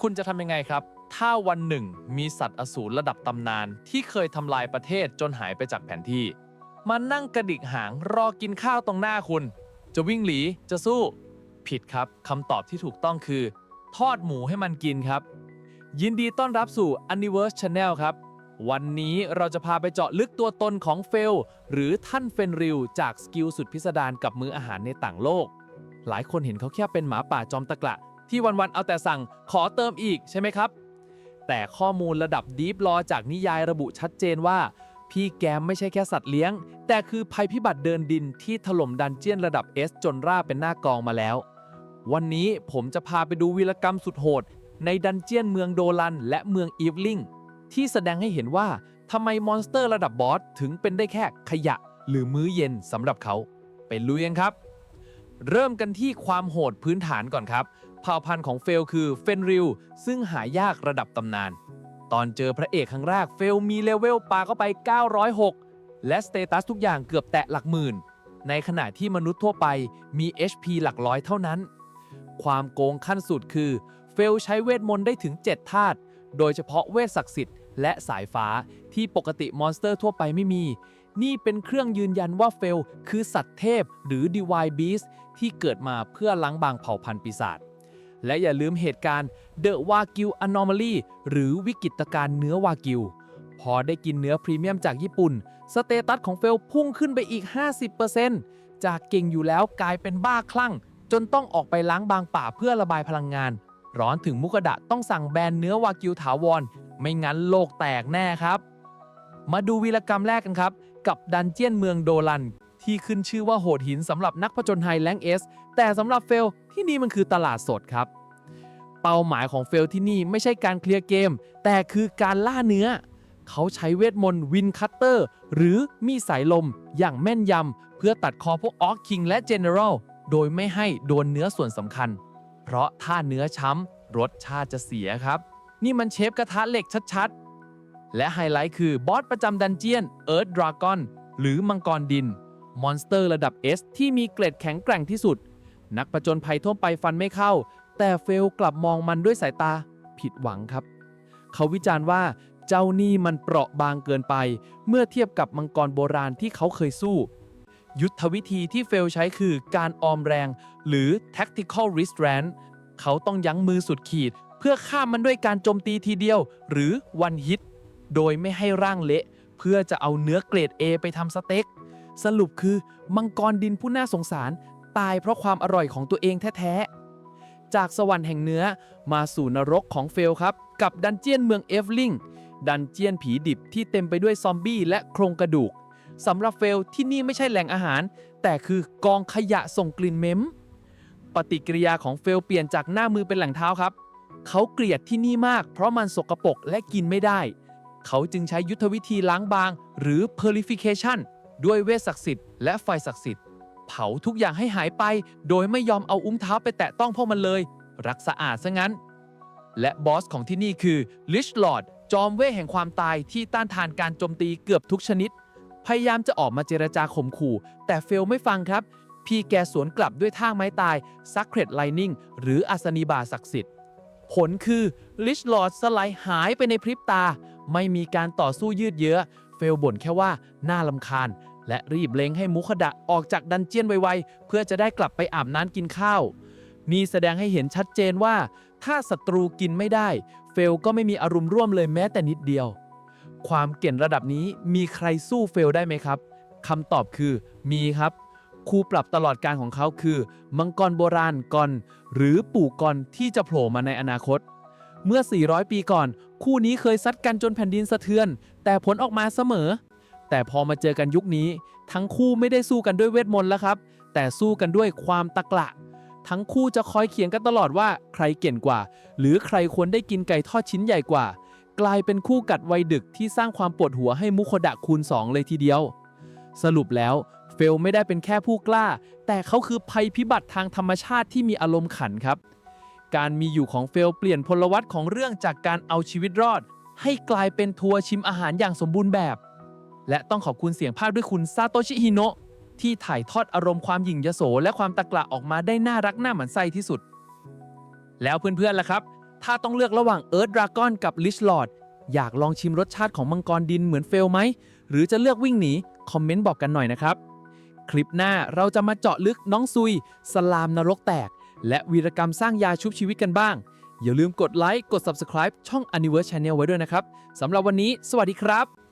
คุณจะทำยังไงครับ ถ้าวันหนึ่งมีสัตว์อสูรระดับตำนาน ที่เคยทำลายประเทศจนหายไปจากแผนที่มานั่งกระดิกหางรอกินข้าวตรงหน้าคุณ จะวิ่งหลีจะสู้ ผิดครับคำตอบที่ถูกต้องคือ ทอดหมูให้มันกินครับ ยินดีต้อนรับสู่ Universe Channel ครับ วันนี้เราจะพาไปเจาะลึกตัวตนของเฟล หรือท่านเฟนริลจากสกิลสุดพิสดารกับมื้ออาหารในต่างโลก หลายคนเห็นเขาแค่เป็นหมาป่าจอมตะกละ ที่วันๆเอาแต่สั่งขอเติมอีกใช่ไหมครับ แต่ข้อมูลระดับดีฟลอจากนิยายระบุชัดเจนว่า พี่แกมไม่ใช่แค่สัตว์เลี้ยง แต่คือภัยพิบัติเดินดินที่ถล่มดันเจียนระดับ S จนราบเป็นหน้ากองมาแล้ว วันนี้ผมจะพาไปดูวีรกรรมสุดโหด ในดันเจียนเมืองโดลัน และเมืองอีฟลิงที่แสดงให้เห็นว่าทำไมมอนสเตอร์ระดับบอสถึงเป็นได้แค่ขยะ หรือมื้อเย็นสำหรับเขาไปลุยกันครับ เริ่มกันที่ความโหดพื้นฐานก่อนครับ เผ่าพันธุ์ของเฟลคือเฟนริลซึ่งหายากระดับตำนาน ตอนเจอพระเอกครั้งแรกเฟลมีเลเวลปาเข้าไป 906 และสเตตัสทุกอย่างเกือบแตะหลักหมื่น ในขณะที่มนุษย์ทั่วไปมี HP หลักร้อยเท่านั้น ความโกงขั้นสุดคือ เฟลใช้เวทมนต์ได้ถึง 7 ธาตุโดยเฉพาะเวทศักดิ์สิทธิ์และสายฟ้าที่ปกติมอนสเตอร์ทั่วไปไม่มี นี่เป็นเครื่องยืนยันว่าเฟล คือสัตว์เทพหรือ Divine Beast ที่เกิดมาเพื่อล้างบางเผ่าพันธุ์ปีศาจและอย่าลืมเหตุการณ์ The Wagyu Anomaly หรือวิกฤตการณ์เนื้อวากิว พอได้กินเนื้อพรีเมียมจากญี่ปุ่น สเตตัสของเฟลพุ่งขึ้นไปอีก 50%จากเก่งอยู่แล้วกลายเป็นบ้าคลั่ง จนต้องออกไปล้างบางป่าเพื่อระบายพลังงาน ร้อนถึงมุกดะต้องสั่งแบนเนื้อวากิวถาวร ไม่งั้นโลกแตกแน่ครับ มาดูวีรกรรมแรกกันครับ กับดันเจียนเมืองโดลัน ที่ขึ้นชื่อว่าโหดหินสำหรับนักผจญภัยแรงเอสแต่สำหรับเฟลที่นี่มันคือตลาดสดครับ เป้าหมายของเฟลที่นี่ไม่ใช่การเคลียร์เกม แต่คือการล่าเนื้อ เขาใช้เวทมนต์วินคัตเตอร์ หรือมีดสายลม อย่างแม่นยำเพื่อตัดคอพวกออกคิงและเจเนอเรลโดยไม่ให้โดนเนื้อส่วนสำคัญ เพราะถ้าเนื้อช้ำรสชาติจะเสียครับ นี่มันเชฟกระทะเหล็กชัดๆ และไฮไลท์คือบอสประจำดันเจียนเอิร์ธดราก้อนหรือมังกรดิน มอนสเตอร์ระดับ S ที่มีเกล็ดแข็งแกร่งที่สุด นักประจนภัยทั่วไปฟันไม่เข้า แต่เฟลกลับมองมันด้วยสายตาผิดหวังครับ เขาวิจารณ์ว่าเจ้านี่มันเปราะบางเกินไป เมื่อเทียบกับมังกรโบราณที่เขาเคยสู้ ยุทธวิธีที่เฟลใช้คือการออมแรง หรือ tactical restraint เขาต้องยั้งมือสุดขีด เพื่อฆ่ามันด้วยการโจมตีทีเดียว หรือ one hit โดยไม่ให้ร่างเละ เพื่อจะเอาเนื้อเกรด A ไปทำสเต็ก สรุปคือมังกรดินผู้น่าสงสาร ตายเพราะความอร่อยของตัวเองแท้ๆ จากสวรรค์แห่งเนื้อมาสู่นรกของเฟลครับ กับดันเจียนเมืองเอฟลิงดันเจียนผีดิบที่เต็มไปด้วยซอมบี้และโครงกระดูกสำหรับเฟลที่นี่ไม่ใช่แหล่งอาหาร แต่คือกองขยะส่งกลิ่นเหม็มปฏิกิริยาของเฟลเปลี่ยนจากหน้ามือเป็นหลังเท้าครับ เขาเกลียดที่นี่มากเพราะมันสกปรกและกินไม่ได้ เขาจึงใช้ยุทธวิธีล้างบาง หรือ purification ด้วยเวทศักดิ์สิทธิ์และไฟศักดิ์สิทธิ์ เผาทุกอย่างให้หายไป โดยไม่ยอมเอาอุ้งเท้าไปแตะต้องพวกมันเลย รักสะอาดซะงั้น และบอสของที่นี่คือ Lich Lord จอมเว่แห่งความตายที่ต้านทานการโจมตีเกือบทุกชนิด พยายามจะออกมาเจรจาข่มขู่ แต่เฟลไม่ฟังครับ พี่แกสวนกลับด้วยท่าไม้ตาย Sacred Lightning หรืออัศนีบาศักดิ์สิทธิ์ ผลคือ Lich Lord สไลด์หายไปในพริบตา ไม่มีการต่อสู้ยืดเยื้อ เฟลบ่นแค่ว่าน่าลำคาญ และรีบเล็งให้มุขดะออกจากดันเจียนไวๆ เพื่อจะได้กลับไปอาบน้ำกินข้าว นี่แสดงให้เห็นชัดเจนว่า ถ้าศัตรูกินไม่ได้ เฟลก็ไม่มีอารมณ์ร่วมเลยแม้แต่นิดเดียว ความเก่งระดับนี้มีใครสู้เฟลได้ไหมครับคำตอบคือมีครับครูปรับตลอดการของเขาคือ มังกรโบราณกอนหรือปู่กอนที่จะโผล่มาในอนาคต เมื่อ 400 ปีก่อน คู่นี้เคยซัดกันจนแผ่นดินสะเทือน แต่ผลออกมาเสมอ แต่พอมาเจอกันยุคนี้ ทั้งคู่ไม่ได้สู้กันด้วยเวทมนต์แล้วครับ แต่สู้กันด้วยความตะกละ ทั้งคู่จะคอยเขียนกันตลอดว่าใครเก่งกว่า หรือใครควรได้กินไก่ทอดชิ้นใหญ่กว่า กลายเป็นคู่กัดวัยดึกที่สร้างความปวดหัวให้มุโคดะคูณ 2 เลยทีเดียว สรุปแล้วเฟลไม่ได้เป็นแค่ผู้กล้า แต่เขาคือภัยพิบัติทางธรรมชาติที่มีอารมณ์ขันครับ การมีอยู่ของเฟลเปลี่ยนพลวัตของเรื่องจากการเอาชีวิตรอด ให้กลายเป็นทัวร์ชิมอาหารอย่างสมบูรณ์แบบ และต้องขอบคุณเสียงภาคด้วยคุณซาโตชิฮิโนะที่ถ่ายทอดอารมณ์ความหยิ่งยโส และความตะกละออกมาได้น่ารักน่าหมันไส้ที่สุด แล้วเพื่อนๆล่ะครับ ถ้าต้องเลือกระหว่างเอิร์ธดราก้อนกับลิชลอดอยากลองชิมรสชาติของมังกรดินเหมือนเฟลไหม หรือจะเลือกวิ่งหนี คอมเมนต์บอกกันหน่อยนะครับ คลิปหน้าเราจะมาเจาะลึกน้องซุย สลามนรกแตก และวีรกรรมสร้างยาชุบชีวิตกันบ้าง อย่าลืมกดไลค์กด Subscribe ช่อง a n i v e r s e Channel ไว้ด้วยนะครับสำหรับวันนี้ สวัสดีครับ